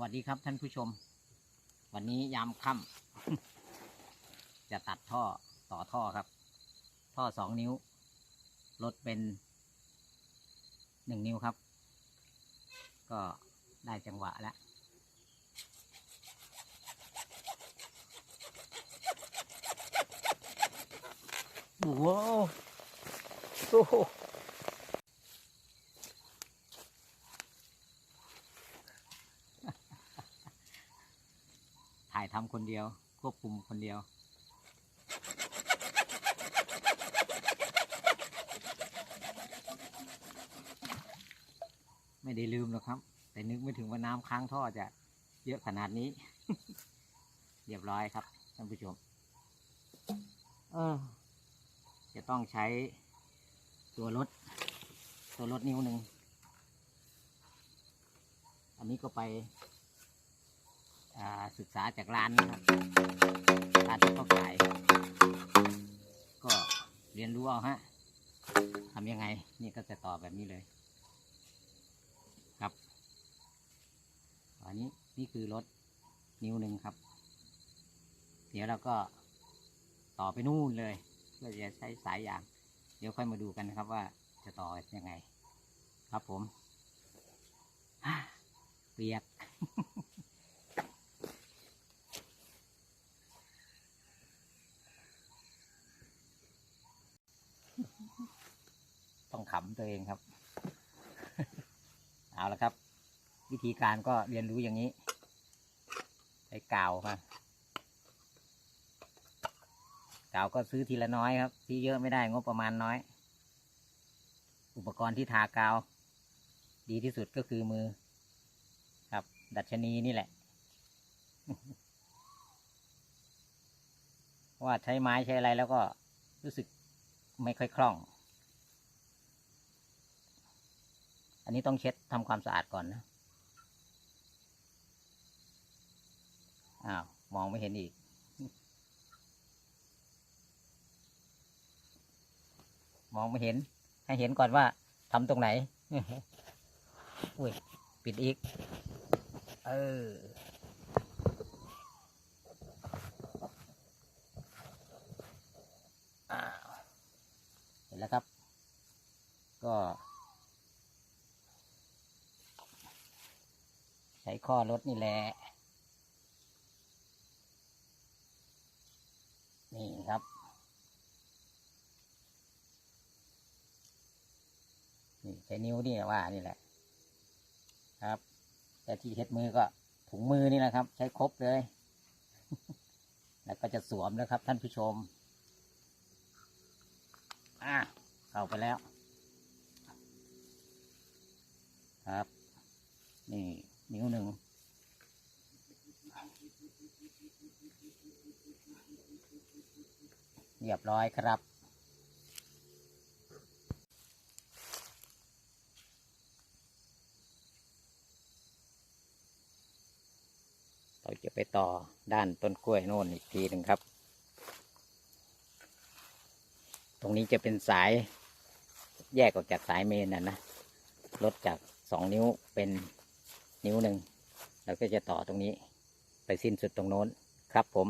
วัสดีครับท่านผู้ชม วันนี้ยามค่ำจะตัดท่อต่อท่อครับ ท่อสองนิ้ว ลดเป็นหนึ่งนิ้วครับ ก็ได้จังหวะแล้วโอ้โหโอ้โห ถ่าย ทำคนเดียว ควบคุมคนเดียว ไม่ได้ลืมหรอกครับ แต่นึกไม่ถึงว่าน้ำค้างท่อจะเยอะขนาดนี้ เรียบร้อยครับท่านผู้ชมเออจะต้องใช้ตัวรถ ตัวรถนิ้วหนึ่ง อันนี้ก็ไป ศึกษาจากร้านนะครับร้านที่เขาขาย ก็เรียนรู้เอาฮะทำยังไง นี่ก็จะต่อแบบนี้เลย ครับอันนี้นี่คือรถนิ้วหนึ่งครับ เดี๋ยวเราก็ต่อไปนู่นเลยเพื่อจะใช้สายยาง เดี๋ยวค่อยมาดูกันนะครับว่าจะต่อยังไง ครับผมเปียก ต้องขำตัวเองครับ เอาละครับ วิธีการก็เรียนรู้อย่างนี้ใช้กาวมากาวก็ซื้อทีละน้อยครับ ที่เยอะไม่ได้งบประมาณน้อย อุปกรณ์ที่ทากาว ดีที่สุดก็คือมือ ครับ ดัชนีนี่แหละเพราะว่าใช้ไม้ใช้อะไรแล้วก็รู้สึกไม่ค่อยคล่อง อันนี้ต้องเช็ดทำความสะอาดก่อนนะ อ้าว มองไม่เห็นอีก มองไม่เห็น ให้เห็นก่อนว่าทำตรงไหน อุ้ย ปิดอีก เออเห็นแล้วครับ ก็ ใช้ข้อรถนี่แหละ นี่ ครับ นี่ใช้นิ้วนี่ว่านี่แหละ ครับ แต่ที่เช็ดมือก็ถุงมือนี่แหละครับ ใช้ครบเลย แล้วก็จะสวมแล้วครับ ท่านผู้ชม อะเข้าไปแล้ว ครับ นี่นิ้วหนึ่ง เรียบร้อยครับ เราจะไปต่อด้านต้นกล้วยโน่นอีกทีหนึ่งครับ ตรงนี้จะเป็นสายแยกออกจากสายเมนนะนะ ลดจากสองนิ้วเป็นนิ้วหนึ่งแล้วก็จะต่อตรงนี้ ไปสิ้นสุดตรงโน้น ครับผม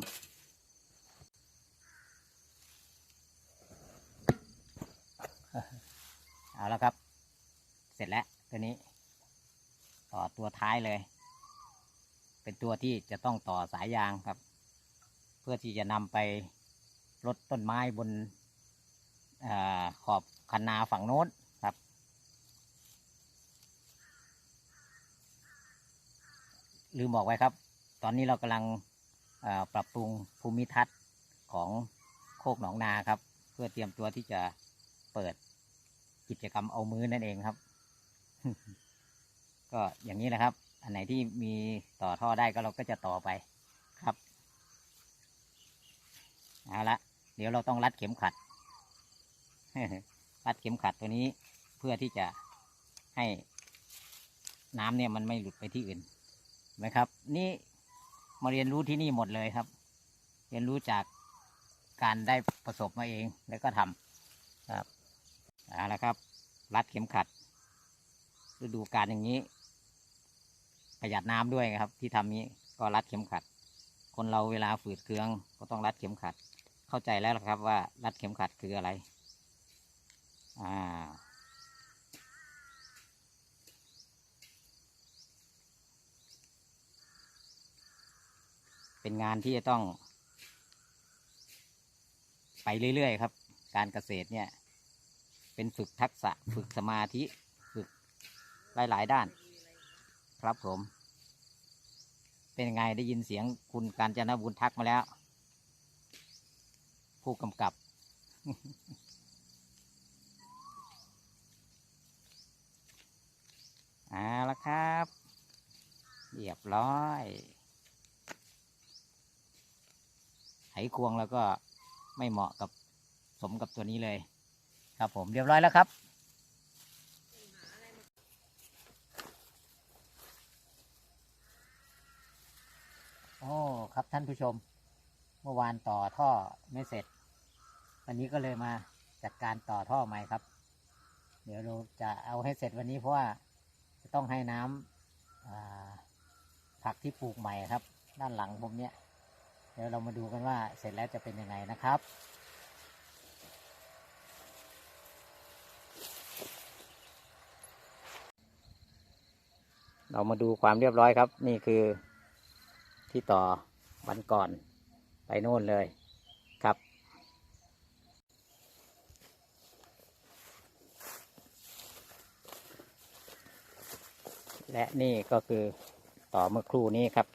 เอาแล้วครับ เสร็จแล้วตัวนี้ ต่อตัวท้ายเลย เป็นตัวที่จะต้องต่อสายยางครับ เพื่อที่จะนำไปลดต้นไม้บนอขอบคันนาฝั่งโน้นครับ ลืมบอกไว้ครับ ตอนนี้เรากำลัง ปรับปรุงภูมิทัศน์ของโคกหนองนาครับ เพื่อเตรียมตัวที่จะเปิดกิจกรรมเอามือนั่นเองครับ ก็อย่างนี้แหละครับ อันไหนที่มีต่อท่อได้ก็เราก็จะต่อไปครับเอาละเดี๋ยวเราต้องรัดเข็มขัด รัดเข็มขัดตัวนี้เพื่อที่จะให้น้ำเนี่ยมันไม่หลุดไปที่อื่นนไหมครับ นี่ มาเรียนรู้ที่นี่หมดเลยครับ เรียนรู้จากการได้ประสบมาเองแล้วก็ทำครับเอาละครับ รัดเข็มขัดฤดูการอย่างนี้ประหยัดน้ำด้วยครับ ที่ทำนี้ก็รัดเข็มขัด คนเราเวลาฝืดเคืองก็ต้องรัดเข็มขัด เข้าใจแล้วละครับว่ารัดเข็มขัดคืออะไร อ่า เป็นงานที่จะต้อง ไปเรื่อยๆครับ การเกษตรเนี่ย เป็นฝึกทักษะฝึกสมาธิฝึกหลายๆด้าน ครับผม เป็นไงได้ยินเสียงคุณการจนบุญทักมาแล้ว ผู้กำกับเอาละครับ เรียบร้อย ไขควงแล้วก็ไม่เหมาะกับสมกับตัวนี้เลย ครับผมเรียบร้อยแล้วครับ โอ้ครับท่านผู้ชม เมื่อวานต่อท่อไม่เสร็จ วันนี้ก็เลยมาจัดการต่อท่อใหม่ครับ เดี๋ยวเราจะเอาให้เสร็จวันนี้เพราะว่าจะต้องให้น้ำผักที่ปลูกใหม่ครับ ด้านหลังผมเนี่ย เดี๋ยวเรามาดูกันว่าเสร็จแล้วจะเป็นยังไงนะครับเรามาดูความเรียบร้อยครับ นี่คือที่ต่อวันก่อนไปโน่นเลยครับ และนี่ก็คือต่อเมื่อครู่นี้ครับ